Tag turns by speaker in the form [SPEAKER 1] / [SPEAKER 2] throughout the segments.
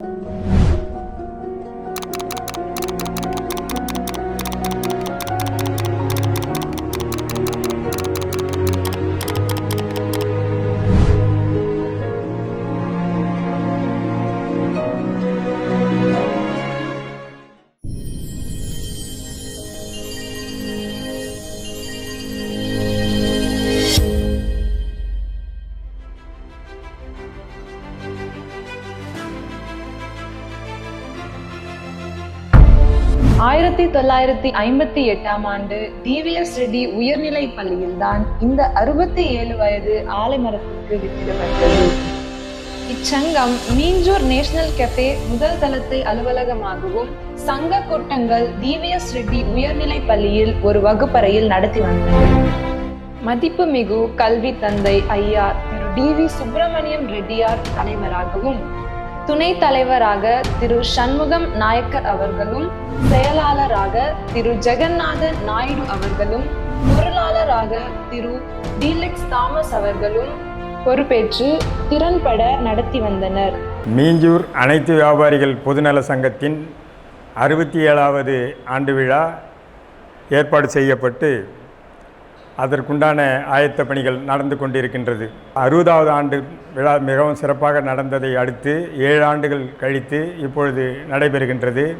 [SPEAKER 1] ஆயிரத்தி தொள்ளாயிரத்தி ஐம்பத்தி எட்டாம் ஆண்டு டிவிஎஸ் ரெட்டி உயர்நிலைப் பள்ளியில்தான் இந்த அறுபத்தி ஏழு வயது ஆலமரத்திற்கு வித்திடப்பட்டது. இச்சங்கம் மீஞ்சூர் நேஷனல் கெஃபே முதல் தளத்தை அலுவலகமாகவும் சங்க கூட்டங்கள் டிவிஎஸ் ரெட்டி உயர்நிலைப் பள்ளியில் ஒரு வகுப்பறையில் நடத்தி வந்தது மதிப்புமிகு கல்வி தந்தை ஐயா திரு டி வி சுப்பிரமணியம் ரெட்டியார் தலைவராகவும் துணைத் தலைவராக திரு சண்முகம் நாயக்கர் அவர்களும் செயலாளராக திரு ஜெகநாத நாயுடு அவர்களும் பொருளாளராக திரு டீலெக்ஸ் தாமஸ் அவர்களும் பொறுப்பேற்று திறன்பட நடத்தி வந்தனர்.
[SPEAKER 2] மீஞ்சூர் அனைத்து வியாபாரிகள் பொதுநல சங்கத்தின் அறுபத்தி ஏழாவது ஆண்டு விழா ஏற்பாடு செய்யப்பட்டு அதற்குண்டான ஆயத்த பணிகள் நடந்து கொண்டிருக்கின்றது. அறுபதாவது ஆண்டு விழா மிகவும் சிறப்பாக நடந்ததை அடுத்து ஏழு ஆண்டுகள் கழித்து இப்பொழுது நடைபெறுகின்றது.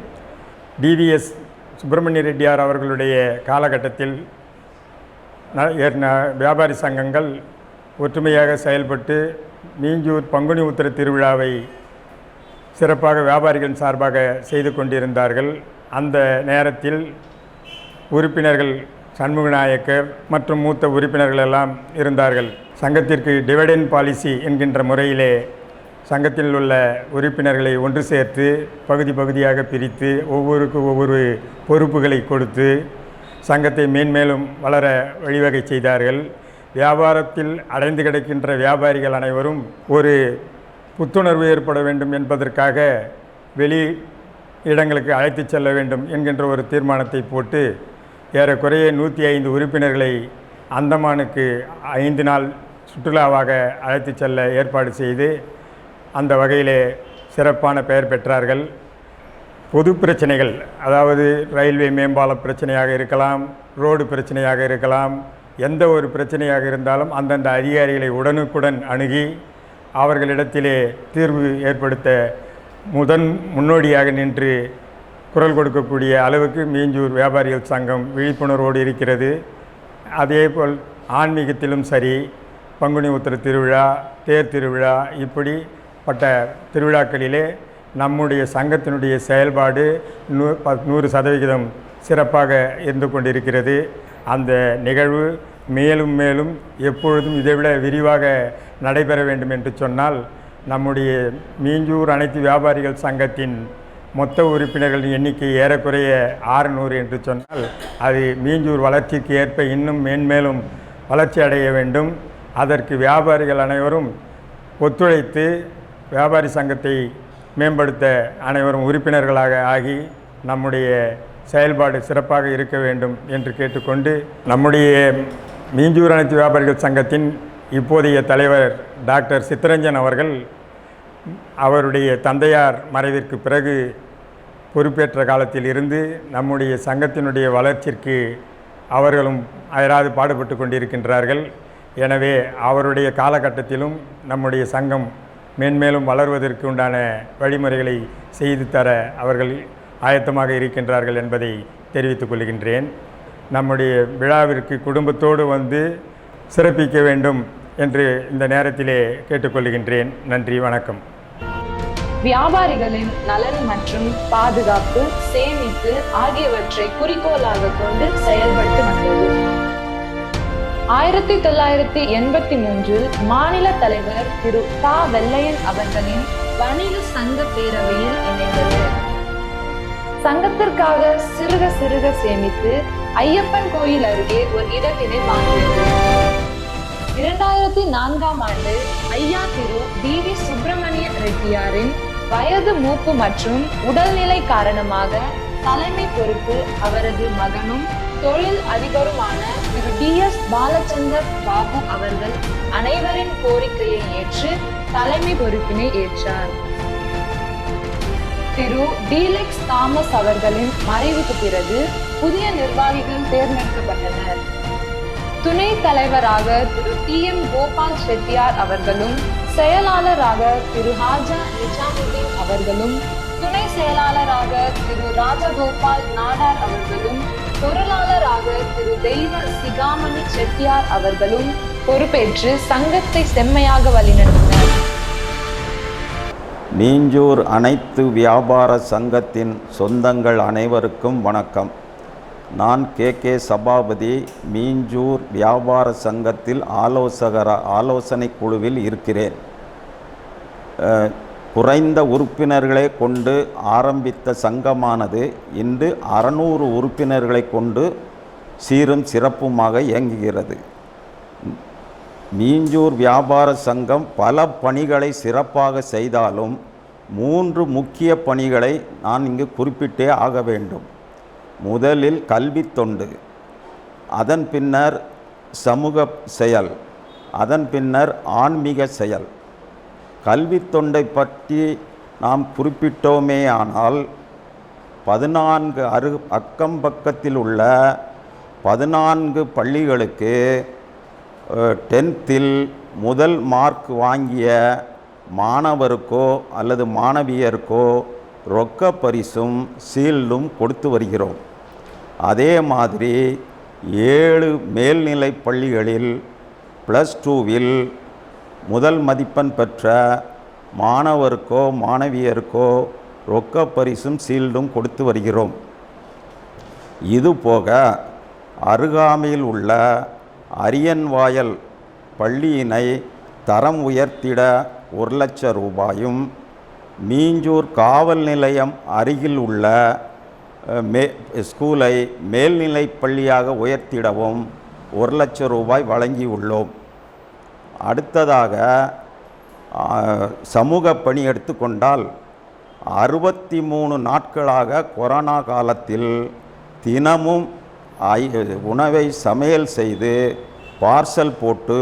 [SPEAKER 2] டிவிஎஸ் சுப்பிரமணிய ரெட்டியார் அவர்களுடைய காலகட்டத்தில் ந- வியாபாரி சங்கங்கள் ஒற்றுமையாக செயல்பட்டு மீஞ்சூர் பங்குனி உத்திர திருவிழாவை சிறப்பாக வியாபாரிகள் சார்பாக செய்து கொண்டிருந்தார்கள். அந்த நேரத்தில் உறுப்பினர்கள் சண்முகநாயக்கர் மற்றும் மூத்த உறுப்பினர்கள் எல்லாம் இருந்தார்கள். சங்கத்திற்கு டிவிடெண்ட் பாலிசி என்கின்ற முறையிலே சங்கத்தில் உள்ள உறுப்பினர்களை ஒன்று சேர்த்து பகுதி பகுதியாக பிரித்து ஒவ்வொருக்கு ஒவ்வொரு பொறுப்புகளை கொடுத்து சங்கத்தை மேன்மேலும் வளர வழிவகை செய்தார்கள். வியாபாரத்தில் அடைந்து கிடக்கின்ற வியாபாரிகள் அனைவரும் ஒரு புத்துணர்வு ஏற்பட வேண்டும் என்பதற்காக வெளி இடங்களுக்கு அழைத்துச் செல்ல வேண்டும் என்கின்ற ஒரு தீர்மானத்தை போட்டு ஏறக்குறைய நூற்றி ஐந்து உறுப்பினர்களை அந்தமானுக்கு ஐந்து நாள் சுற்றுலாவாக அழைத்துச் செல்ல ஏற்பாடு செய்து அந்த வகையிலே சிறப்பான பெயர் பெற்றார்கள். பொது பிரச்சனைகள் அதாவது ரயில்வே மேம்பால பிரச்சனையாக இருக்கலாம் ரோடு பிரச்சனையாக இருக்கலாம் எந்த ஒரு பிரச்சனையாக இருந்தாலும் அந்தந்த அதிகாரிகளை உடனுக்குடன் அணுகி அவர்களிடத்திலே தீர்வு ஏற்படுத்த முதன் முன்னோடியாக நின்று குரல் கொடுக்கக்கூடிய அளவுக்கு மீஞ்சூர் வியாபாரிகள் சங்கம் விழிப்புணர்வோடு இருக்கிறது. அதேபோல் ஆன்மீகத்திலும் சரி பங்குனி உத்திர திருவிழா தேர் திருவிழா இப்படி பட்ட திருவிழாக்களிலே நம்முடைய சங்கத்தினுடைய செயல்பாடு நூ ப- நூறு சதவிகிதம் சிறப்பாக இருந்து கொண்டிருக்கிறது. அந்த நிகழ்வு மேலும் மேலும் எப்பொழுதும் இதைவிட விரிவாக நடைபெற வேண்டும் என்று சொன்னால் நம்முடைய மீஞ்சூர் அனைத்து வியாபாரிகள் சங்கத்தின் மொத்த உறுப்பினர்களின் எண்ணிக்கை ஏறக்குறைய ஆறுநூறு என்று சொன்னால் அது மீஞ்சூர் வளர்ச்சிக்கு ஏற்ப இன்னும் மேன்மேலும் வளர்ச்சி அடைய வேண்டும். அதற்கு வியாபாரிகள் அனைவரும் ஒத்துழைத்து வியாபாரி சங்கத்தை மேம்படுத்த அனைவரும் உறுப்பினர்களாக ஆகி நம்முடைய செயல்பாடு சிறப்பாக இருக்க வேண்டும் என்று கேட்டுக்கொண்டு நம்முடைய மீஞ்சூர் அனைத்து வியாபாரிகள் சங்கத்தின் இப்போதைய தலைவர் டாக்டர் சித்தரஞ்சன் அவர்கள் அவருடைய தந்தையார் மறைவிற்கு பிறகு பொறுப்பேற்ற காலத்தில் இருந்து நம்முடைய சங்கத்தினுடைய வளர்ச்சிக்கு அவர்களும் அயராது பாடுபட்டு கொண்டிருக்கின்றார்கள். எனவே அவருடைய காலகட்டத்திலும் நம்முடைய சங்கம் மேன்மேலும் வளர்வதற்கு உண்டான வழிமுறைகளை செய்து தர அவர்கள் ஆயத்தமாக இருக்கின்றார்கள் என்பதை தெரிவித்துக் கொள்கின்றேன். நம்முடைய விழாவிற்கு குடும்பத்தோடு வந்து சிறப்பிக்க வேண்டும் என்று இந்த நேரத்திலே கேட்டுக்கொள்கின்றேன் நன்றி வணக்கம்.
[SPEAKER 1] வியாபாரிகளின் நலன் மற்றும் பாதுகாப்பு சேமிப்பு ஆகியவற்றை குறிக்கோளாக கொண்டு செயல்பட்டு வந்தது ஆயிரத்தி தொள்ளாயிரத்தி எண்பத்தி மூன்றில் மாநில தலைவர் திரு ப. வெள்ளையன் அவர்களின் வணிக சங்க பேரவையில் இணைந்தது. சங்கத்திற்காக சிறுக சிறுக சேமித்து ஐயப்பன் கோயில் அருகே ஒரு இடத்தினை வாங்கியது. இரண்டாயிரத்தி நான்காம் ஆண்டு ஐயா திரு டி வி. சுப்பிரமணிய ரெட்டியாரின் வயது மூப்பு மற்றும் உடல்நிலை காரணமாக தலைமை பொறுப்பு அவரது மகனும் தொழில் அதிபருமான திரு டி எஸ் பாலச்சந்தர் பாபு அவர்கள் அனைவரின் கோரிக்கையை ஏற்று தலைமை பொறுப்பினை ஏற்றார். திரு டீலெக்ஸ் தாமஸ் அவர்களின் மறைவுக்கு பிறகு புதிய நிர்வாகிகள் தேர்ந்தெடுக்கப்பட்டனர். துணை தலைவராக திரு டி எம் கோபால் செட்டியார் அவர்களும் செயலாளராக திரு ஹாஜா நிஜாமுதீன் அவர்களும் துணை செயலாளராக திரு ராஜகோபால் நாடார் அவர்களும் பொருளாளராக திரு தெய்வ சிகாமணி செட்டியார் அவர்களும் பொறுப்பேற்று சங்கத்தை செம்மையாக வழிநடத்தினர்.
[SPEAKER 3] மீஞ்சூர் அனைத்து வியாபார சங்கத்தின் சொந்தங்கள் அனைவருக்கும் வணக்கம். நான் கே. கே. சபாபதி மீஞ்சூர் வியாபார சங்கத்தில் ஆலோசகர ஆலோசனை குழுவில் இருக்கிறேன். குறைந்த உறுப்பினர்களை கொண்டு ஆரம்பித்த சங்கமானது இன்று அறநூறு உறுப்பினர்களை கொண்டு சீரும் சிறப்புமாக இயங்குகிறது. மீஞ்சூர் வியாபார சங்கம் பல பணிகளை சிறப்பாக செய்தாலும் மூன்று முக்கிய பணிகளை நான் இங்கு குறிப்பிட்டே ஆக வேண்டும். முதலில் கல்வி தொண்டு அதன் பின்னர் சமூக செயல் அதன் பின்னர் ஆன்மீக செயல். கல்வி தொண்டை பற்றி நாம் குறிப்பிட்டோமே ஆனால் பதினான்கு அரு அக்கம் பக்கத்தில் உள்ள பதினான்கு பள்ளிகளுக்கு டென்த்தில் முதல் மார்க் வாங்கிய மாணவருக்கோ அல்லது மாணவியருக்கோ ரொக்க பரிசும் சீல்டும் கொடுத்து வருகிறோம். அதே மாதிரி ஏழு மேல்நிலை பள்ளிகளில் ப்ளஸ் டூவில் முதல் மதிப்பெண் பெற்ற மாணவருக்கோ மாணவியருக்கோ ரொக்க பரிசும் சீல்டும் கொடுத்து வருகிறோம். இது போக அருகாமையில் உள்ள அரியன்வாயல் பள்ளியினை தரம் உயர்த்திட ஒரு லட்சம் ரூபாயும் மீஞ்சூர் காவல் நிலையம் அருகில் உள்ள மே ஸ்கூலை மேல்நிலைப் பள்ளியாக உயர்த்திடவும் ஒரு லட்சம் ரூபாய் வழங்கியுள்ளோம். அடுத்ததாக சமூக பணி எடுத்துக்கொண்டால் அறுபத்தி மூணு நாட்களாக கொரோனா காலத்தில் தினமும் உணவை சமையல் செய்து பார்சல் போட்டு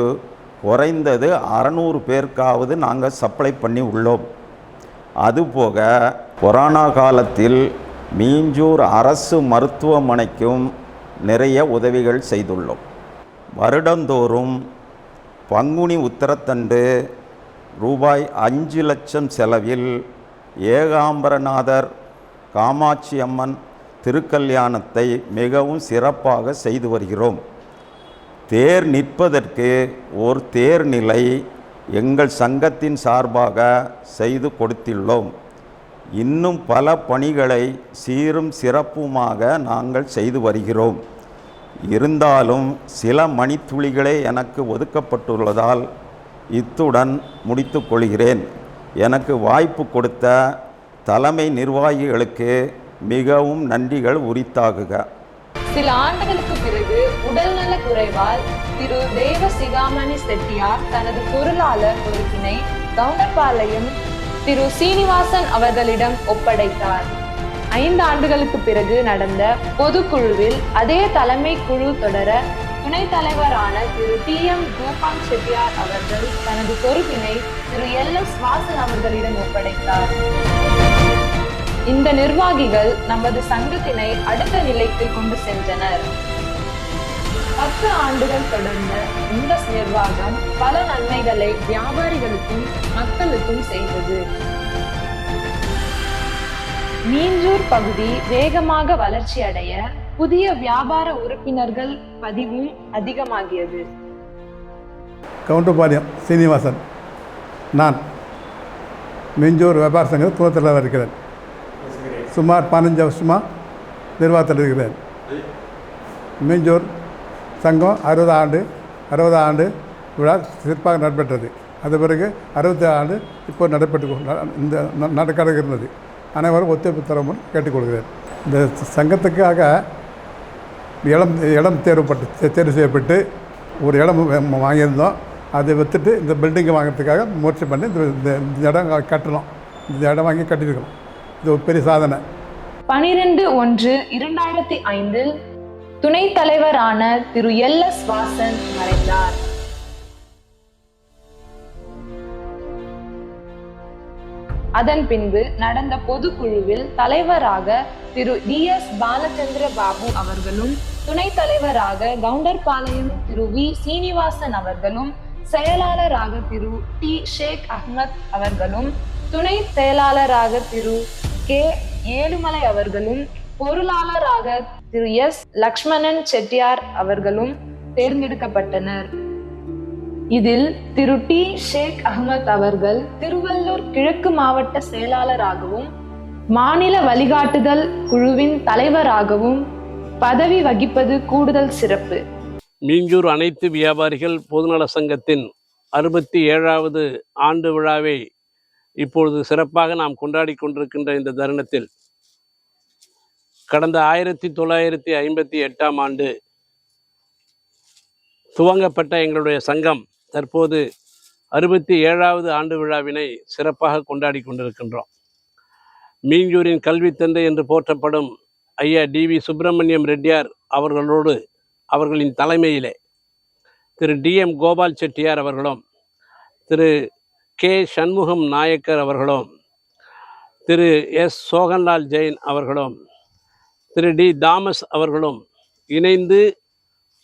[SPEAKER 3] குறைந்தது அறநூறு பேருக்காவது நாங்கள் சப்ளை பண்ணி உள்ளோம். அதுபோக கொரோனா காலத்தில் மீஞ்சூர் அரசு மருத்துவமனைக்கும் நிறைய உதவிகள் செய்துள்ளோம். வருடந்தோறும் பங்குனி உத்தரத்தண்டு ரூபாய் அஞ்சு லட்சம் செலவில் ஏகாம்பரநாதர் காமாட்சி அம்மன் திருக்கல்யாணத்தை மிகவும் சிறப்பாக செய்து வருகிறோம். தேர் நிற்பதற்கு ஒரு தேர் நிலை எங்கள் சங்கத்தின் சார்பாக செய்து கொடுத்துள்ளோம். இன்னும் பல பணிகளை சீரும் சிறப்புமாக நாங்கள் செய்து வருகிறோம். இருந்தாலும் சில மணித்துளிகளே எனக்கு ஒதுக்கப்பட்டுள்ளதால் இத்துடன் முடித்து கொள்கிறேன். எனக்கு வாய்ப்பு கொடுத்த தலைமை நிர்வாகிகளுக்கு மிகவும் நன்றிகள் உரித்தாகுக.
[SPEAKER 1] சில ஆண்டுகளுக்கு பிறகு உடல்நல குறைவால் திரு தேவ சிகாமணி செட்டியார் தனது பொருளாளர் பொறுப்பினை கவுண்டர்பாளையம் திரு சீனிவாசன் அவர்களிடம் ஒப்படைத்தார். ஐந்து ஆண்டுகளுக்கு பிறகு நடந்த பொதுக்குழுவில் அதே தலைமை குழு தொடர துணைத் தலைவரான திரு டி எம் கோபால் செட்டியார் அவர்கள் தனது பொறுப்பினை திரு எல் எஸ் வாசன் அவர்களிடம் ஒப்படைத்தார். இந்த நிர்வாகிகள் நமது சங்கத்தினை அடுத்த நிலைக்கு கொண்டு சென்றனர். பத்து ஆண்டுகள் தொடர்ந்த இந்த நிர்வாகம் பல நன்மைகளை வியாபாரிகளுக்கும் மக்களுக்கும் செய்தது. மீஞ்சூர் பகுதி வேகமாக வளர்ச்சி அடைய புதிய வியாபார உறுப்பினர்கள் பதிவும் அதிகமாகியது.
[SPEAKER 4] கவுண்டபாளையம் சீனிவாசன். நான் மீஞ்சூர் வியாபார சங்க துணைத்தலைவர் இருக்கிறேன். சுமார் பதினஞ்சு வருஷமாக நிர்வாகத்தில் இருக்கிறேன். மீஞ்சூர் சங்கம் அறுபது ஆண்டு அறுபது ஆண்டு விழா சிறப்பாக நடைபெற்றது. அது பிறகு அறுபத்தி ஆண்டு இப்போ நடைபெற்று இந்த ந- நடக்க இருந்தது. அனைவரும் ஒத்துழைப்பு தரமும் கேட்டுக்கொள்கிறேன். இந்த சங்கத்துக்காக இடம் இடம் தேர்வுப்பட்டு தே- தேர்வு செய்யப்பட்டு ஒரு இடம் வாங்கியிருந்தோம். அதை விற்றுட்டு இந்த பில்டிங்கை வாங்குறதுக்காக முயற்சி பண்ணி இந்த இந்த- இடம் கட்டணும். இந்த இடம் வாங்கி கட்டியிருக்கோம் இது ஒரு பெரிய சாதனை.
[SPEAKER 1] பனிரெண்டு ஒன்று இரண்டாயிரத்தி ஐந்து துணைத் தலைவரான திரு எல் எஸ் வாசன் மறைந்தார். அதன் பின்பு நடந்த பொதுக்குழுவில் தலைவராக திரு டி எஸ் பாலச்சந்திர பாபு அவர்களும் துணைத் தலைவராக கவுண்டர்பாளையம் திரு வி சீனிவாசன் அவர்களும் செயலாளராக திரு டி ஷேக் அஹ்மத் அவர்களும் துணை செயலாளராக திரு கே ஏழுமலை அவர்களும் பொருளாளராக திரு எஸ். லக்ஷ்மணன் செட்டியார் அவர்களும் தேர்ந்தெடுக்கப்பட்டனர். இதில் திரு டி. ஷேக் அகமத் அவர்கள் திருவள்ளூர் கிழக்கு மாவட்ட செயலாளராகவும் மாநில வழிகாட்டுதல் குழுவின் தலைவராகவும் பதவி வகிப்பது கூடுதல் சிறப்பு.
[SPEAKER 5] மீஞ்சூர் அனைத்து வியாபாரிகள் பொதுநல சங்கத்தின் அறுபத்தி ஏழாவது ஆண்டு விழாவை இப்பொழுது சிறப்பாக நாம் கொண்டாடி கொண்டிருக்கின்ற இந்த தருணத்தில் கடந்த ஆயிரத்தி தொள்ளாயிரத்தி ஐம்பத்தி எட்டாம் ஆண்டு துவங்கப்பட்ட எங்களுடைய சங்கம் தற்போது அறுபத்தி ஏழாவது ஆண்டு விழாவினை சிறப்பாக கொண்டாடி கொண்டிருக்கின்றோம். மீஞ்சூரின் கல்வி தந்தை என்று போற்றப்படும் ஐயா டி வி சுப்பிரமணியம் ரெட்டியார் அவர்களோடு அவர்களின் தலைமையிலே திரு டி எம் கோபால் செட்டியார் அவர்களும் திரு கே சண்முகம் நாயக்கர் அவர்களும் திரு எஸ் சோகன்லால் ஜெயின் அவர்களும் திரு டி. தாமஸ் அவர்களும் இணைந்து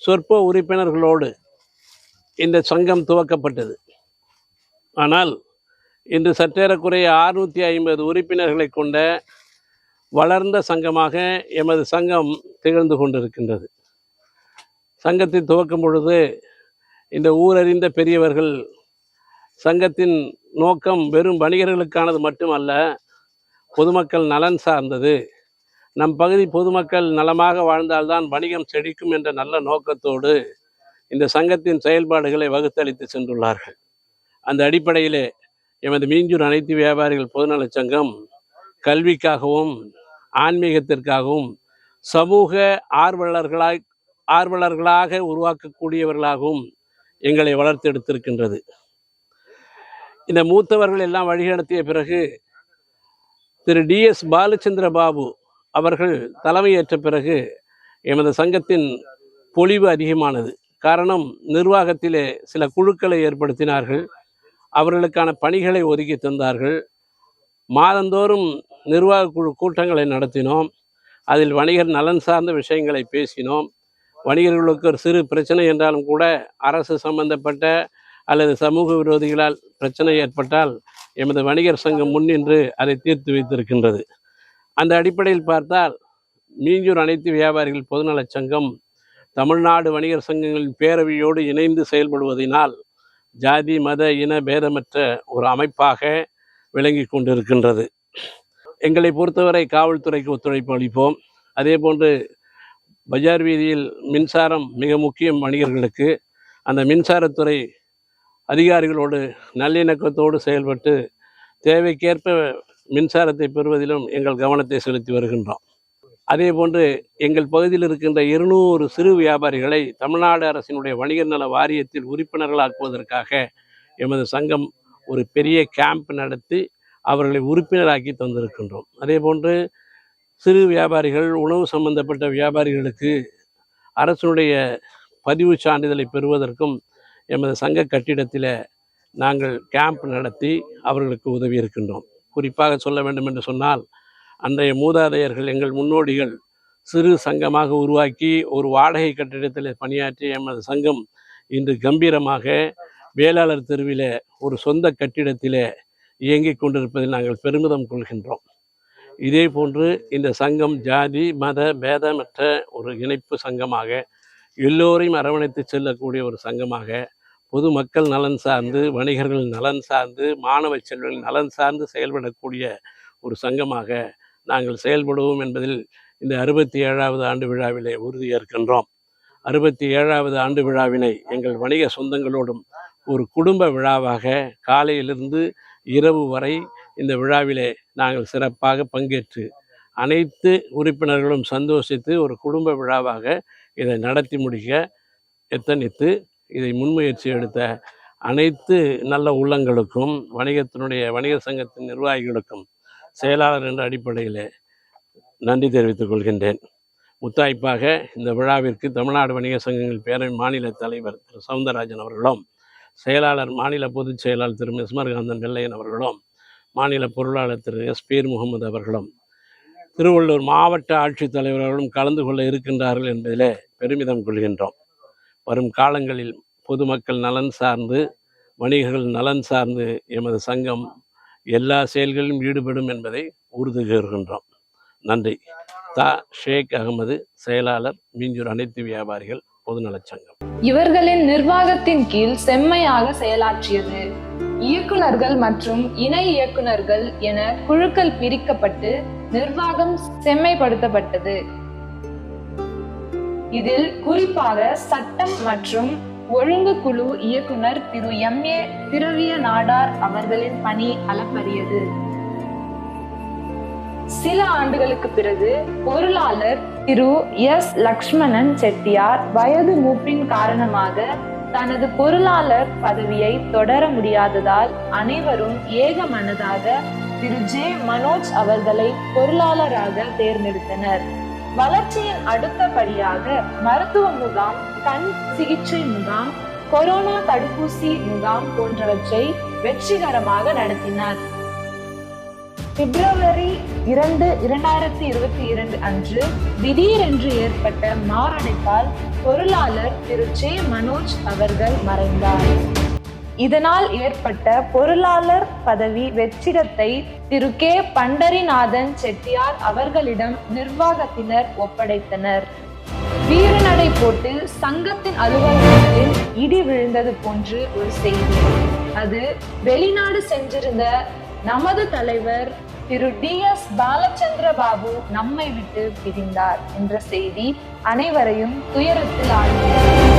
[SPEAKER 5] சொற்ப உறுப்பினர்களோடு இந்த சங்கம் துவக்கப்பட்டது. ஆனால் இன்று சற்றேறக்குறைய அறுநூற்றி ஐம்பது உறுப்பினர்களை கொண்ட வளர்ந்த சங்கமாக எமது சங்கம் திகழ்ந்து கொண்டிருக்கின்றது. சங்கத்தை துவக்கும் பொழுது இந்த ஊரறிந்த பெரியவர்கள் சங்கத்தின் நோக்கம் வெறும் வணிகர்களுக்கானது மட்டுமல்ல பொதுமக்கள் நலன் சார்ந்தது. நம் பகுதி பொதுமக்கள் நலமாக வாழ்ந்தால்தான் வணிகம் செழிக்கும் என்ற நல்ல நோக்கத்தோடு இந்த சங்கத்தின் செயல்பாடுகளை வகுத்தளித்து சென்றுள்ளார்கள். அந்த அடிப்படையிலே எமது மீஞ்சூர் அனைத்து வியாபாரிகள் பொதுநலச் சங்கம் கல்விக்காகவும் ஆன்மீகத்திற்காகவும் சமூக ஆர்வலர்களாய் ஆர்வலர்களாக உருவாக்கக்கூடியவர்களாகவும் எங்களை வளர்த்தெடுத்திருக்கின்றது. இந்த மூத்தவர்கள் எல்லாம் வழிநடத்திய பிறகு திரு டி எஸ் பாலச்சந்திர பாபு அவர்கள் தலைமையேற்ற பிறகு எமது சங்கத்தின் பொலிவு அதிகமானது. காரணம் நிர்வாகத்திலே சில குழுக்களை ஏற்படுத்தினார்கள். அவர்களுக்கான பணிகளை ஒதுக்கி தந்தார்கள். மாதந்தோறும் நிர்வாக குழு கூட்டங்களை நடத்தினோம். அதில் வணிகர் நலன் சார்ந்த விஷயங்களை பேசினோம். வணிகர்களுக்கு ஒரு சிறு பிரச்சனை என்றாலும் கூட அரசு சம்பந்தப்பட்ட அல்லது சமூக விரோதிகளால் பிரச்சனை ஏற்பட்டால் எமது வணிகர் சங்கம் முன்னின்று அதை தீர்த்து வைத்திருக்கின்றது. அந்த அடிப்படையில் பார்த்தால் மீஞ்சூர் அனைத்து வியாபாரிகள் பொதுநலச் சங்கம் தமிழ்நாடு வணிகர் சங்கங்களின் பேரவையோடு இணைந்து செயல்படுவதனால் ஜாதி மத இன பேதமற்ற ஒரு அமைப்பாக விளங்கி கொண்டிருக்கின்றது. எங்களை பொறுத்தவரை காவல்துறைக்கு ஒத்துழைப்பு அளிப்போம். அதே போன்று பஜார் வீதியில் மின்சாரம் மிக முக்கியம் வணிகர்களுக்கு. அந்த மின்சாரத்துறை அதிகாரிகளோடு நல்லிணக்கத்தோடு செயல்பட்டு தேவைக்கேற்ப மின்சாரத்தை பெறுவதிலும் எங்கள் கவனத்தை செலுத்தி வருகின்றோம். அதே போன்று எங்கள் பகுதியில் இருக்கின்ற இருநூறு சிறு வியாபாரிகளை தமிழ்நாடு அரசினுடைய வணிக நல வாரியத்தில் உறுப்பினர்களாக்குவதற்காக எமது சங்கம் ஒரு பெரிய கேம்ப் நடத்தி அவர்களை உறுப்பினராக்கி தந்திருக்கின்றோம். அதே போன்று சிறு வியாபாரிகள் உணவு சம்பந்தப்பட்ட வியாபாரிகளுக்கு அரசினுடைய பதிவு சான்றிதழை பெறுவதற்கும் எமது சங்க கட்டிடத்தில் நாங்கள் கேம்ப் நடத்தி அவர்களுக்கு உதவி இருக்கின்றோம் குறிப்பாக சொல்ல வேண்டும் என்று சொன்னால் அன்றைய மூதாதையர்கள் எங்கள் முன்னோடிகள் சிறு சங்கமாக உருவாக்கி ஒரு வாடகை கட்டிடத்தில் பணியாற்றிய எமது சங்கம் இன்று கம்பீரமாக வேளாளர் தெருவில் ஒரு சொந்த கட்டிடத்தில் இயங்கிக் கொண்டிருப்பதில் நாங்கள் பெருமிதம் கொள்கின்றோம். இதே போன்று இந்த சங்கம் ஜாதி மத பேதமற்ற ஒரு இணைப்பு சங்கமாக எல்லோரையும் அரவணைத்து செல்லக்கூடிய ஒரு சங்கமாக பொதுமக்கள் நலன் சார்ந்து வணிகர்கள் நலன் சார்ந்து மாணவ செல்வங்கள் நலன் சார்ந்து செயல்படக்கூடிய ஒரு சங்கமாக நாங்கள் செயல்படுவோம் என்பதில் இந்த அறுபத்தி ஏழாவது ஆண்டு விழாவிலே உறுதியேற்கின்றோம் அறுபத்தி ஏழாவது ஆண்டு விழாவினை எங்கள் வணிக சொந்தங்களோடும் ஒரு குடும்ப விழாவாக காலையிலிருந்து இரவு வரை இந்த விழாவிலே நாங்கள் சிறப்பாக பங்கேற்று அனைத்து உறுப்பினர்களும் சந்தோஷித்து ஒரு குடும்ப விழாவாக இதை நடத்தி முடிக்க எத்தனித்து இதை முன்முயற்சி எடுத்த அனைத்து நல்ல உள்ளங்களுக்கும் வணிகத்தினுடைய வணிக சங்கத்தின் நிர்வாகிகளுக்கும் செயலாளர் என்ற அடிப்படையில் நன்றி தெரிவித்துக் கொள்கின்றேன். முத்தாய்ப்பாக இந்த விழாவிற்கு தமிழ்நாடு வணிக சங்கங்கள் பேரவை மாநில தலைவர் திரு. சவுந்தரராஜன் அவர்களும் செயலாளர் மாநில பொதுச் செயலாளர் திரு. மிஸ்மர்காந்தன் வெள்ளையன் அவர்களும் மாநில பொருளாளர் திரு. எஸ். பீர் முகமது அவர்களும் திருவள்ளூர் மாவட்ட ஆட்சித்தலைவர்களும் கலந்து கொள்ள இருக்கின்றார்கள் என்பதிலே பெருமிதம் கொள்கின்றோம். வரும் காலங்களில் பொதுமக்கள் நலன் சார்ந்து வணிகர்கள் நலன் சார்ந்து எமது சங்கம் எல்லா செயல்களிலும் ஈடுபடும் என்பதை உறுதிகூறுகின்றோம் நன்றி. தா. ஷேக் அகமது செயலாளர் மீஞ்சூர் அனைத்து வியாபாரிகள் பொதுநலச் சங்கம்.
[SPEAKER 1] இவர்களின் நிர்வாகத்தின் கீழ் செம்மையாக செயலாற்றியது. இயக்குனர்கள் மற்றும் இணை இயக்குனர்கள் என குழுக்கள் பிரிக்கப்பட்டு நிர்வாகம் செம்மைப்படுத்தப்பட்டது. இதில் குறிப்பாக சட்டம் மற்றும் ஒழுங்கு குழு இயக்குனர் திரு எம். ஏ. திரவிய நாடார் அவர்களின் பணி அளப்பரியது. சில ஆண்டுகளுக்கு பிறகு பொருளாளர் திரு எஸ். லக்ஷ்மணன் செட்டியார் வயது மூப்பின் காரணமாக தனது பொருளாளர் பதவியை தொடர முடியாததால் அனைவரும் ஏக மனதாக திரு. ஜே. மனோஜ் அவர்களை பொருளாளராக தேர்ந்தெடுத்தனர். வளர்ச்சியின் அடுத்தபடியாக மருத்துவ முகாம் கண் சிகிச்சை முகாம் கொரோனா தடுப்பூசி முகாம் போன்றவற்றை வெற்றிகரமாக நடத்தினார். பிப்ரவரி இரண்டு இரண்டாயிரத்தி இருபத்தி இரண்டு அன்று திடீரென்று ஏற்பட்ட மாரடைப்பால் பொருளாளர் திரு. ஜே. மனோஜ் அவர்கள் மறைந்தார். இதனால் ஏற்பட்ட பொருளாளர் பதவி வெற்றிடத்தை திரு கே. பண்டரிநாதன் செட்டியார் அவர்களிடம் நிர்வாகத்தினர் ஒப்படைத்தனர். வீரநடை போட்டு சங்கத்தின் அலுவலகத்தில் இடி விழுந்தது போன்று ஒரு செய்தி. அது வெளிநாடு சென்றிருந்த நமது தலைவர் திரு டி. எஸ். பாலச்சந்திர பாபு நம்மை விட்டு பிரிந்தார் என்ற செய்தி அனைவரையும் துயரத்தில் ஆழ்ந்தது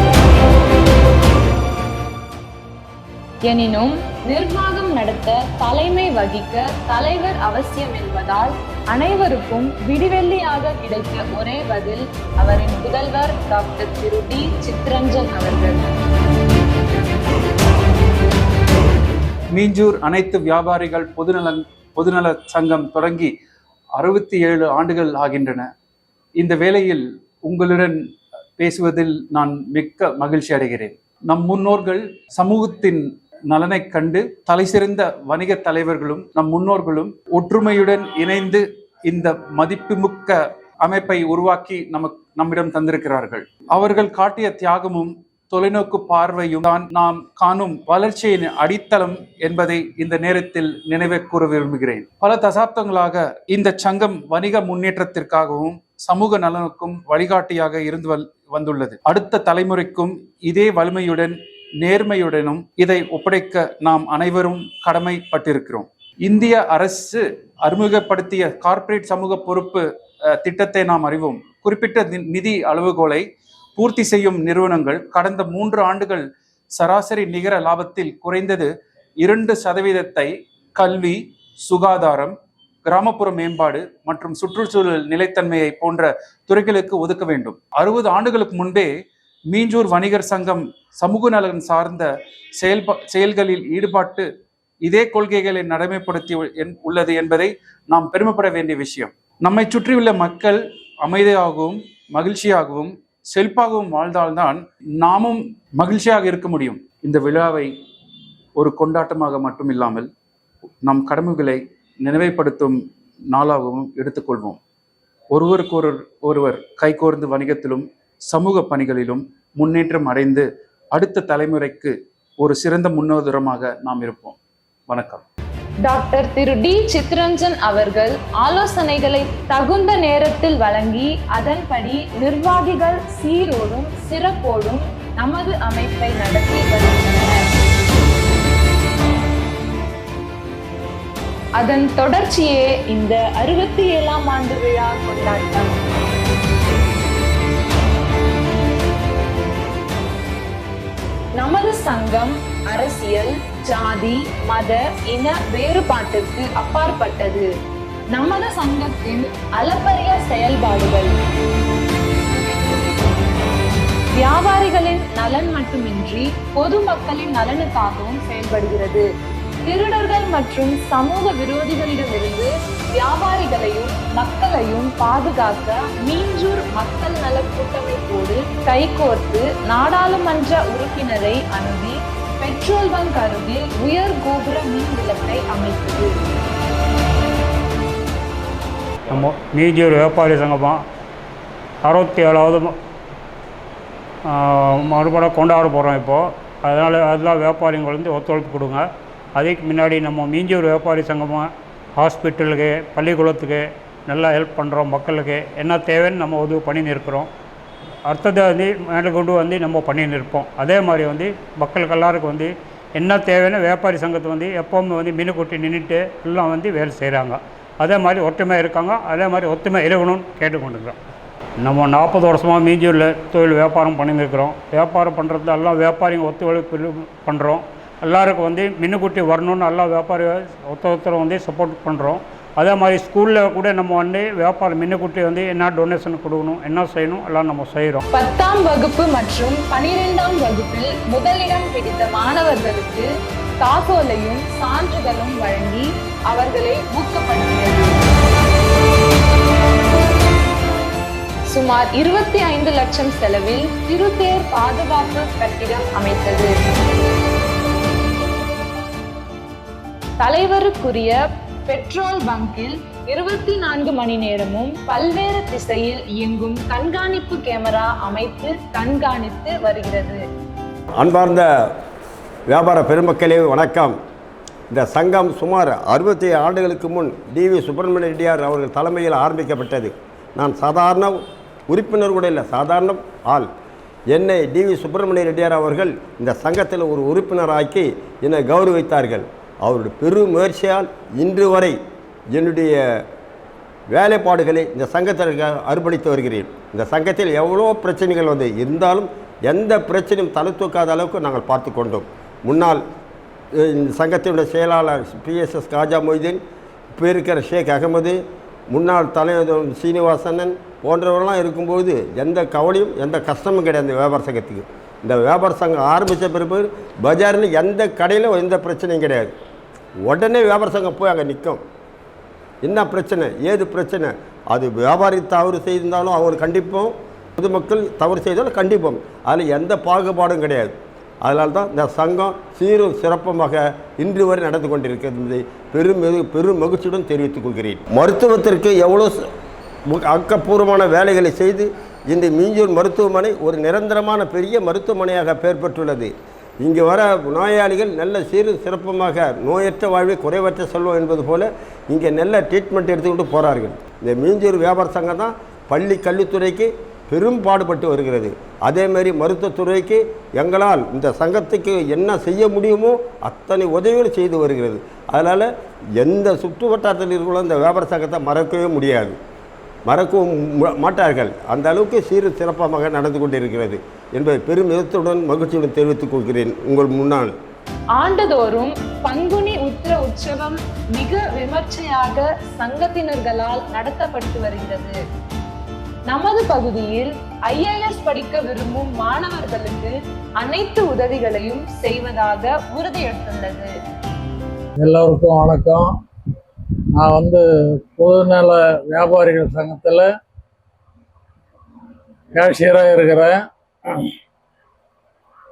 [SPEAKER 1] எனினும் நிர்வாகம் நடத்த தலைமை வகிக்க தலைவர் அவசியம் என்பதால் அனைவருக்கும் விடிவெள்ளியாக கிடைத்த ஒரே பதில் அவரின் புதல்வர் டாக்டர் திரு டி. சித்ரஞ்சன் அவர்கள்.
[SPEAKER 6] மீஞ்சூர் அனைத்து வியாபாரிகள் பொதுநலன் பொதுநல சங்கம் தொடங்கி அறுபத்தி ஏழு ஆண்டுகள் ஆகின்றன. இந்த வேளையில் உங்களுடன் பேசுவதில் நான் மிக்க மகிழ்ச்சி அடைகிறேன். நம் முன்னோர்கள் சமூகத்தின் நலனை கண்டு தலைசிறந்த வணிக தலைவர்களும் நம் முன்னோர்களும் ஒற்றுமையுடன் இணைந்து இந்த மதிப்புமிக்க அமைப்பை உருவாக்கி நமக்கு நம்மிடம் தந்திருக்கிறார்கள். அவர்கள் காட்டிய தியாகமும் தொலைநோக்கு பார்வையும் தான் நாம் காணும் வளர்ச்சியின் அடித்தளம் என்பதை இந்த நேரத்தில் நினைவு கூற விரும்புகிறேன். பல தசாப்தங்களாக இந்த சங்கம் வணிக முன்னேற்றத்திற்காகவும் சமூக நலனுக்கும் வழிகாட்டியாக இருந்து வந்துள்ளது. அடுத்த தலைமுறைக்கும் இதே வலிமையுடன் நேர்மையுடனும் இதை ஒப்படைக்க நாம் அனைவரும் கடமைப்பட்டிருக்கிறோம். இந்திய அரசு அறிமுகப்படுத்திய கார்ப்பரேட் சமூக பொறுப்பு திட்டத்தை நாம் அறிவோம். குறிப்பிட்ட நி- நிதி அளவுகோலை பூர்த்தி செய்யும் நிறுவனங்கள் கடந்த மூன்று ஆண்டுகள் சராசரி நிகர லாபத்தில் குறைந்தது இரண்டு சதவீதத்தை கல்வி சுகாதாரம் கிராமப்புற மேம்பாடு மற்றும் சுற்றுச்சூழல் நிலைத்தன்மையை போன்ற துறைகளுக்கு ஒதுக்க வேண்டும். அறுபது ஆண்டுகளுக்கு முன்பே மீஞ்சூர் வணிகர் சங்கம் சமூக நலன் சார்ந்த செயல்பா செயல்களில் ஈடுபாட்டு இதே கொள்கைகளை நடைமுறைப்படுத்தி என்- உள்ளது என்பதை நாம் பெருமைப்பட வேண்டிய விஷயம். நம்மை சுற்றியுள்ள மக்கள் அமைதியாகவும் மகிழ்ச்சியாகவும் செழிப்பாகவும் வாழ்ந்தால்தான் நாமும் மகிழ்ச்சியாக இருக்க முடியும். இந்த விழாவை ஒரு கொண்டாட்டமாக மட்டும் இல்லாமல் நம் கடமைகளை நினைவைப்படுத்தும் நாளாகவும் எடுத்துக்கொள்வோம். ஒருவருக்கொரு ஒருவர் கைகோர்ந்து வணிகத்திலும் சமூக பணிகளிலும் முன்னேற்றம் அடைந்து அடுத்த தலைமுறைக்கு ஒரு சிறந்த முன்னோதரமாக நாம் இருப்போம். வணக்கம்.
[SPEAKER 1] டாக்டர் திரு டி சித்ரஞ்சன் அவர்கள் ஆலோசனைகளை தகுந்த நேரத்தில் வழங்கி அதன்படி நிர்வாகிகள் சீரோடும் சிறப்போடும் நமது அமைப்பை நடத்தி வருகின்றனர். அதன் தொடர்ச்சியே இந்த அறுபத்தி ஏழாம் ஆண்டு விழா கொண்டாட்டம். நமது சங்கம் அரசியல் ஜாதி மத இன வேறுபாட்டிற்கு அப்பாற்பட்டது. நமது சங்கத்தின் அளப்பரிய செயல்பாடுகள். வியாபாரிகளின் நலன் மட்டுமின்றி பொதுமக்களின் நலனுக்காகவும் செயல்படுகிறது. திருடர்கள் மற்றும் சமூக விரோதிகளிடமிருந்து வியாபாரிகளையும் மக்களையும் பாதுகாக்க மீஞ்சூர் மக்கள் நல கூட்டமைப்போடு கைகோர்த்து நாடாளுமன்ற உறுப்பினரை அணுகி பெட்ரோல் பங்க் அருகில் உயர் கோபுர மின் விளக்கை அமைத்தது.
[SPEAKER 7] நம்ம மீதியூர் வியாபாரி சங்கமாக அறுபத்தி ஏழாவது மறுபடியும் கொண்டாட போகிறோம் இப்போது அதனால் அதெல்லாம் வியாபாரிகள் வந்து ஒத்துழைப்பு கொடுங்க. அதுக்கு முன்னாடி நம்ம மீஞ்சூர் வியாபாரி சங்கமாக ஹாஸ்பிட்டலுக்கு பள்ளிக்கூடத்துக்கு நல்லா ஹெல்ப் பண்ணுறோம் மக்களுக்கு. என்ன தேவைன்னு நம்ம உதவி பண்ணி இருக்கிறோம் அடுத்தது வந்து மேலே கொண்டு வந்து நம்ம பண்ணி நிற்போம். அதே மாதிரி வந்து மக்களுக்கு எல்லாருக்கும் வந்து என்ன தேவைன்னு வியாபாரி சங்கத்தை வந்து எப்போவுமே வந்து மீன் கொட்டி நின்றுட்டு எல்லாம் வந்து வேலை செய்கிறாங்க அதே மாதிரி ஒற்றுமையாக இருக்காங்க. அதே மாதிரி ஒற்றுமை இருக்கணும்னு கேட்டுக்கொண்டுக்கிறோம் நம்ம நாற்பது வருஷமாக மீஞ்சூரில் தொழில் வியாபாரம் பண்ணியிருக்கிறோம் வியாபாரம் பண்ணுறது எல்லாம் வியாபாரிங்க ஒத்துழைப்பு பண்ணுறோம் எல்லாருக்கும் வந்து மின்னுக்குட்டி வரணும்னு எல்லா வியாபாரி ஒருத்த ஒருத்தர் வந்து சப்போர்ட் பண்ணுறோம் அதே மாதிரி ஸ்கூலில் கூட நம்ம வந்து வியாபாரம் மின்னுக்குட்டி வந்து என்ன டொனேஷன் கொடுக்கணும் என்ன செய்யணும் எல்லாம் நம்ம செய்கிறோம்
[SPEAKER 1] பத்தாம் வகுப்பு மற்றும் பனிரெண்டாம் வகுப்பில் முதலிடம் பிடித்த மாணவர்களுக்கு காசோலையும் சான்றிதழும் வழங்கி அவர்களை ஊக்கப்படுத்தியது சுமார் இருபத்தி ஐந்து லட்சம் செலவில் திருத்தேர் பாதுகாப்பு கட்டிடம் அமைத்தது. தலைவருக்குரிய பெட்ரோல் பங்கில் இருபத்தி நான்கு மணி நேரமும் பல்வேறு திசையில் இயங்கும் கண்காணிப்பு கேமரா அமைத்து கண்காணித்து வருகிறது.
[SPEAKER 8] அன்பார்ந்த வியாபார பெருமக்களே வணக்கம். இந்த சங்கம் சுமார் அறுபத்தி ஆண்டுகளுக்கு முன் டிவி சுப்பிரமணிய ரெட்டியார் அவர்கள் தலைமையில் ஆரம்பிக்கப்பட்டது. நான் சாதாரண உறுப்பினர் கூட இல்லை சாதாரண ஆள். என்னை டிவி சுப்பிரமணிய ரெட்டியார் அவர்கள் இந்த சங்கத்தில் ஒரு உறுப்பினராக்கி என்னை கௌரவித்தார்கள். அவருடைய பெருமுயற்சியால் இன்று வரை என்னுடைய வேலைப்பாடுகளை இந்த சங்கத்திற்கு அர்ப்பணித்து வருகிறேன். இந்த சங்கத்தில் எவ்வளோ பிரச்சனைகள் வந்து இருந்தாலும் எந்த பிரச்சனையும் தலை தூக்காத அளவுக்கு நாங்கள் பார்த்து கொண்டோம். முன்னாள் இந்த சங்கத்தினுடைய செயலாளர் பிஎஸ்எஸ் காஜா மொய்தீன் இப்போ இருக்கிற ஷேக் அகமது முன்னாள் தலைவர் சீனிவாசனன் போன்றவர்கள்லாம் இருக்கும்போது எந்த கவலையும் எந்த கஷ்டமும் கிடையாது இந்த வியாபார சங்கத்துக்கு. இந்த வியாபார சங்கம் ஆரம்பித்த பிறகு பஜாரில் எந்த கடையிலும் எந்த பிரச்சனையும் கிடையாது. உடனே வியாபார சங்கம் போய் அங்கே நிற்கும் என்ன பிரச்சனை? ஏது பிரச்சனை? அது வியாபாரி தவறு செய்திருந்தாலும் அவர் கண்டிப்போம். பொதுமக்கள் தவறு செய்தாலும் கண்டிப்போம். அதில் எந்த பாகுபாடும் கிடையாது. அதனால தான் இந்த சங்கம் சீரும் சிறப்பமாக இன்று வரை நடந்து கொண்டிருக்கிறது. பெரும் பெரும் மகிழ்ச்சியுடன் தெரிவித்துக் கொள்கிறேன். மருத்துவத்திற்கு எவ்வளோ ச- ஆக்கப்பூர்வமான வேலைகளை செய்து இந்த மீஞ்சூர் மருத்துவமனை ஒரு நிரந்தரமான பெரிய மருத்துவமனையாக பெயர் பெற்றுள்ளது. இங்கே வர நோயாளிகள் நல்ல சீரும் சிறப்பமாக நோயற்ற வாழ்வை குறைவற்ற செல்வம் என்பது போல் இங்கே நல்ல ட்ரீட்மெண்ட் எடுத்துக்கிட்டு போகிறார்கள் இந்த மீஞ்சூர் வியாபார சங்கம் தான் பள்ளி கல்வித்துறைக்கு பெரும் பாடுபட்டு வருகிறது. அதேமாரி மருத்துவத்துறைக்கு எங்களால் இந்த சங்கத்துக்கு என்ன செய்ய முடியுமோ அத்தனை உதவிகள் செய்து வருகிறது. அதனால் எந்த சுற்று வட்டாரத்தில் இருக்கிற இந்த வியாபார சங்கத்தை மறக்கவே முடியாது. மறக்கவும் மாட்டார்கள். அந்த அளவுக்கு சீரும் சிறப்பாக நடந்து கொண்டிருக்கிறது என்பதை பெருமிதத்துடன் மகிழ்ச்சியுடன் தெரிவித்துக் கொள்கிறேன் உங்கள் முன்னால்
[SPEAKER 1] ஆண்டுதோறும் பங்குனி உத்திர உற்சவம் மிக விமர்சையாக சங்கத்தினர்களால் நடத்தப்பட்டு வருகிறது. நமது பகுதியில் ஐஏஎஸ் படிக்க விரும்பும் மாணவர்களுக்கு அனைத்து உதவிகளையும் செய்வதாக உறுதியெடுத்துள்ளது
[SPEAKER 9] எல்லோருக்கும் வணக்கம். நான் வந்து பொதுநல வியாபாரிகள் சங்கத்தில் கேஷியராக இருக்கிறேன்.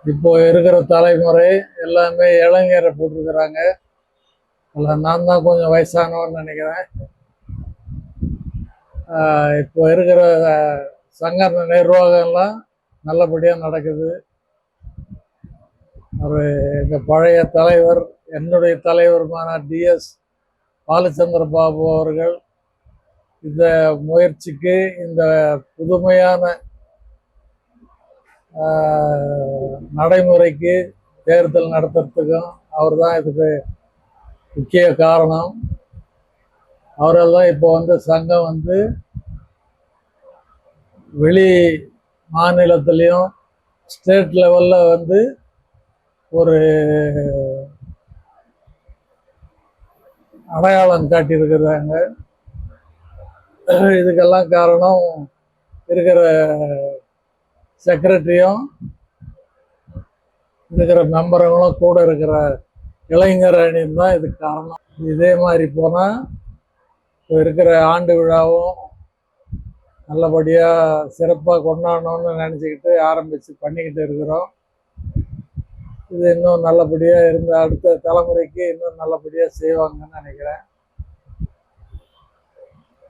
[SPEAKER 9] இப்போ இருக்கிற தலைமுறை எல்லாமே இளைஞரை போட்டிருக்கிறாங்க. அதில் நான் தான் கொஞ்சம் வயசானவன்னு நினைக்கிறேன். ஆஹ் இப்போ இருக்கிற சங்க நிர்வாகம்லாம் நல்லபடியாக நடக்குது. ஒரு எங்கள் பழைய தலைவர் என்னுடைய தலைவருமான டிஎஸ் பாலச்சந்திர பாபு அவர்கள் இந்த முயற்சிக்கு இந்த புதுமையான நடைமுறைக்கு தேர்தல் நடத்துறதுக்கும் அவர் தான் இதுக்கு முக்கிய காரணம். அவரால் தான் இப்போ வந்து சங்கம் வந்து வெளி மாநிலத்திலையும் ஸ்டேட் லெவலில் வந்து ஒரு அடையாளம் காட்டியிருக்கிறாங்க. இதுக்கெல்லாம் காரணம் இருக்கிற செக்ரட்டரியும் இருக்கிற மெம்பருங்களும் கூட இருக்கிற இளைஞர் அணியும் தான் இதுக்கு காரணம். இதே மாதிரி போனால் இப்போ இருக்கிற ஆண்டு விழாவும் நல்லபடியாக சிறப்பாக கொண்டாடணும்னு நினச்சிக்கிட்டு ஆரம்பித்து பண்ணிக்கிட்டு இருக்கிறோம். இது இன்னும் நல்லபடியாக இருந்த அடுத்த தலைமுறைக்கு இன்னும் நல்லபடியாக செய்வாங்கன்னு நினைக்கிறேன்.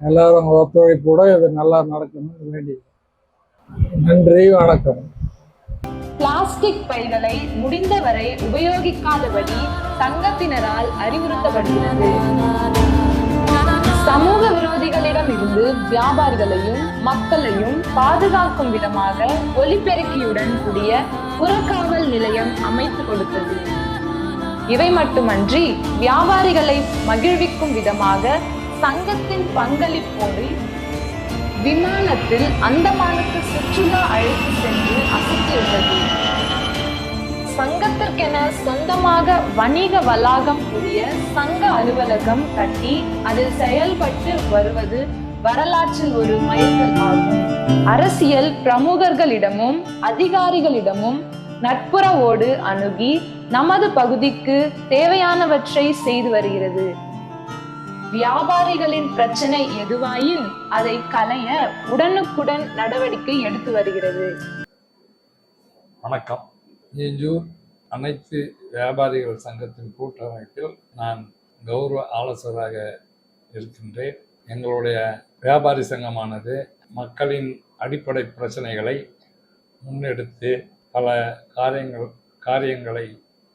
[SPEAKER 9] எல்லாரும் ஒத்துழைப்போட இது நல்லா நடக்கணும்னு வேண்டி. நன்றி வணக்கம்.
[SPEAKER 1] பிளாஸ்டிக் பைகளை முடிந்தவரை உபயோகிக்காதபடி சங்கத்தினரால் அறிவுறுத்தப்படுகிறது சமூக விரோதிகளிடம் இருந்து வியாபாரிகளையும் மக்களையும் பாதுகாக்கும் விதமாக ஒலிபெருக்கியுடன் கூடிய புறக்காவல் நிலையம் அமைத்து கொடுத்தது. இவை மட்டுமன்றி வியாபாரிகளை மகிழ்விக்கும் விதமாக சங்கத்தின் பங்களிப்போடு விமானத்தில் அந்தமானுக்கு சுற்றுலா அழைத்து சென்று அசத்தியுள்ளது. சங்கத்திற்கென சொந்தமாக வணிக வளாகம் கூடிய சங்க அலுவலகம் கட்டி அதில் செயல்பட்டு வருவது வரலாற்றில் ஒரு மைல்கல் ஆகும். அரசியல் பிரமுகர்களிடமும் அதிகாரிகளிடமும் நட்புறவோடு அணுகி நமது பகுதிக்கு தேவையானவற்றை செய்து வருகிறது. வியாபாரிகளின் பிரச்சனை எதுவாயின் அதை களைய உடனுக்குடன் நடவடிக்கை எடுத்து வருகிறது.
[SPEAKER 10] வணக்கம். மீஞ்சூர் அனைத்து வியாபாரிகள் சங்கத்தின் கூட்டமைப்பில் நான் கௌரவ ஆலோசகராக இருக்கின்றேன். எங்களுடைய வியாபாரி சங்கமானது மக்களின் அடிப்படை பிரச்சனைகளை முன்னெடுத்து பல காரியங்கள் காரியங்களை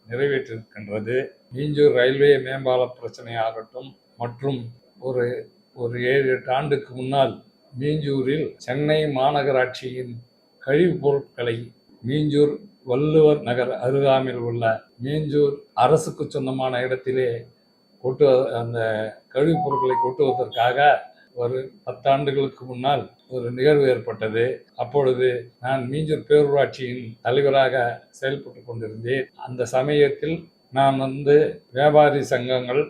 [SPEAKER 10] நிறைவேற்றிருக்கின்றது. மீஞ்சூர் ரயில்வே மேம்பால பிரச்சனையாகட்டும் மற்றும் ஒரு ஒரு ஏழு எட்டு ஆண்டுக்கு முன்னால் மீஞ்சூரில் சென்னை மாநகராட்சியின் கழிவுப் பொருட்களை மீஞ்சூர் வள்ளுவர் நகர் அருகாமையில் உள்ள மீஞ்சூர் அரசுக்கு சொந்தமான இடத்திலே கொட்டு அந்த கழிவுப் பொருட்களை கொட்டுவதற்காக ஒரு பத்தாண்டுகளுக்கு முன்னால் ஒரு நிகழ்வு ஏற்பட்டது. அப்பொழுது நான் மீஞ்சூர் பேரூராட்சியின் தலைவராக செயல்பட்டு கொண்டிருந்தேன். அந்த சமயத்தில் நான் வந்து வியாபாரி சங்கங்கள்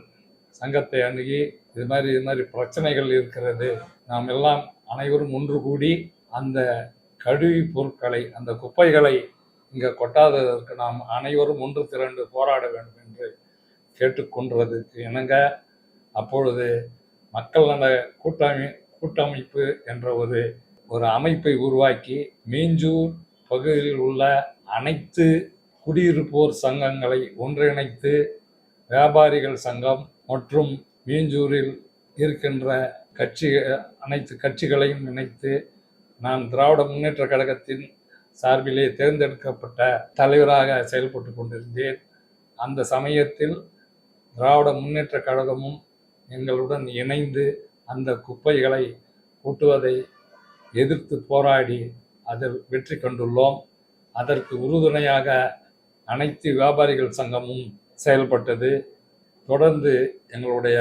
[SPEAKER 10] சங்கத்தை அணுகி இது மாதிரி இது மாதிரி பிரச்சனைகள் இருக்கிறது. நாம் எல்லாம் அனைவரும் ஒன்று கூடி அந்த கழிவு பொருட்களை அந்த குப்பைகளை இங்கே கொட்டாததற்கு நாம் அனைவரும் ஒன்று திரண்டு போராட வேண்டும் என்று கேட்டுக்கொண்டதற்கு இணங்க அப்பொழுது மக்கள் நல கூட்டமை கூட்டமைப்பு என்ற ஒரு ஒரு அமைப்பை உருவாக்கி மீஞ்சூர் பகுதியில் உள்ள அனைத்து குடியிருப்போர் சங்கங்களை ஒன்றிணைத்து வியாபாரிகள் சங்கம் மற்றும் மீஞ்சூரில் இருக்கின்ற கட்சி அனைத்து கட்சிகளையும் இணைத்து நான் திராவிட முன்னேற்ற கழகத்தின் சார்பிலே தேர்ந்தெடுக்கப்பட்ட தலைவராக செயல்பட்டு கொண்டிருந்தேன். அந்த சமயத்தில் திராவிட முன்னேற்ற கழகமும் எங்களுடன் இணைந்து அந்த குப்பைகளை கூட்டுவதை எதிர்த்து போராடி அதில் வெற்றி கண்டுள்ளோம். அதற்கு உறுதுணையாக அனைத்து வியாபாரிகள் சங்கமும் செயல்பட்டது. தொடர்ந்து எங்களுடைய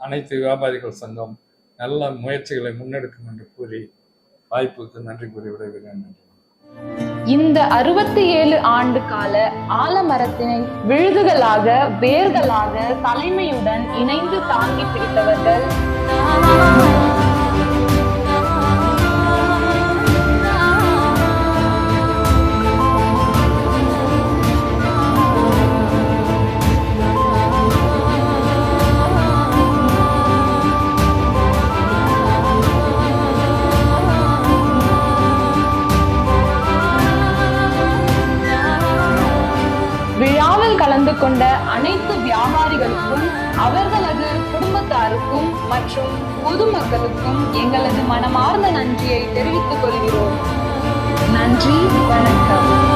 [SPEAKER 10] அனைத்து வியாபாரிகள் சங்கம் நல்ல முயற்சிகளை முன்னெடுக்கும் என்று கூறி வாய்ப்புக்கு நன்றி கூறி விடைபெறுகிறேன். நன்றி
[SPEAKER 1] இந்த அறுபத்தி ஏழு ஆண்டு கால ஆலமரத்தினை விழுதுகளாக வேர்களாக தலைமையுடன் இணைந்து தாங்கி பிடித்தவர்கள். கொண்ட அனைத்து வியாபாரிகளுக்கும் அவர்களது குடும்பத்தாருக்கும் மற்றும் பொதுமக்களுக்கும் எங்களது மனமார்ந்த நன்றியை தெரிவித்துக் கொள்கிறோம். நன்றி வணக்கம்.